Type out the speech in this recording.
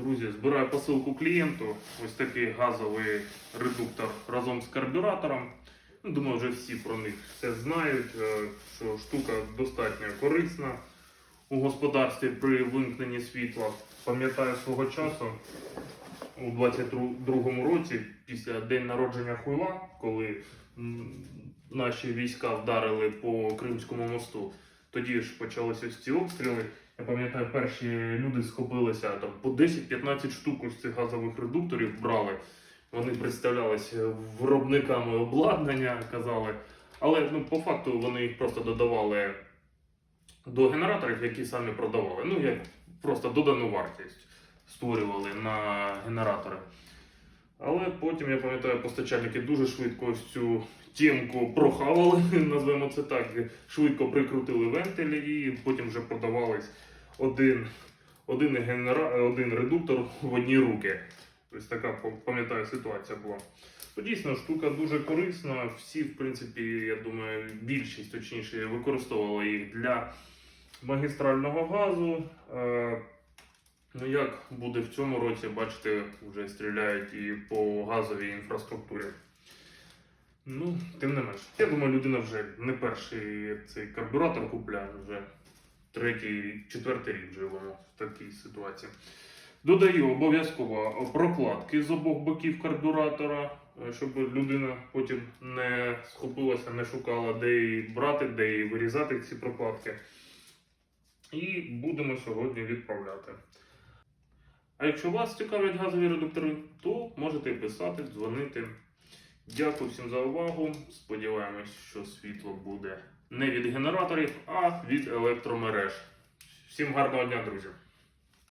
Друзі, збираю посилку клієнту. Ось такий газовий редуктор разом з карбюратором. Ну, Думаю, вже всі про них все знають, е, що штука достатньо корисна у господарстві при вимкненні світла. Пам'ятаю свого часу у 22-му році, після день народження Хуйла, коли наші війська вдарили по Кримському мосту. Тоді ж почалися ці обстріли. Я пам'ятаю, перші люди схопилися там по 10-15 штук ось цих газових редукторів брали. Вони представлялися виробниками обладнання, казали. Але ну, по факту вони їх просто додавали до генераторів, які самі продавали. Ну, як просто додану вартість створювали на генератори. Але потім, я пам'ятаю, постачальники дуже швидко ось цю тємку прохавали, назвемо це так, швидко прикрутили вентилі і потім вже продавались один, один, генера... один редуктор в одні руки. Тобто така, пам'ятаю, ситуація була. То дійсно штука дуже корисна. Всі, в принципі, я думаю, більшість точніше використовували їх для магістрального газу. Е, Ну як буде в цьому році, бачите, вже стріляють і по газовій інфраструктурі. Ну, тим не менш. Я думаю, людина вже не перший цей карбюратор купляє, вже третій, четвертий рік живемо в такій ситуації. Додаю обов'язково прокладки з обох боків карбюратора, е, щоб людина потім не схопилася, не шукала, де її брати, де її вирізати ці прокладки. І будемо сьогодні відправляти. А якщо вас цікавлять газові редуктори, то можете писати, дзвонити. Дякую всім за увагу. Сподіваємось, що світло буде не від генераторів, а від електромереж. Всім гарного дня, друзі!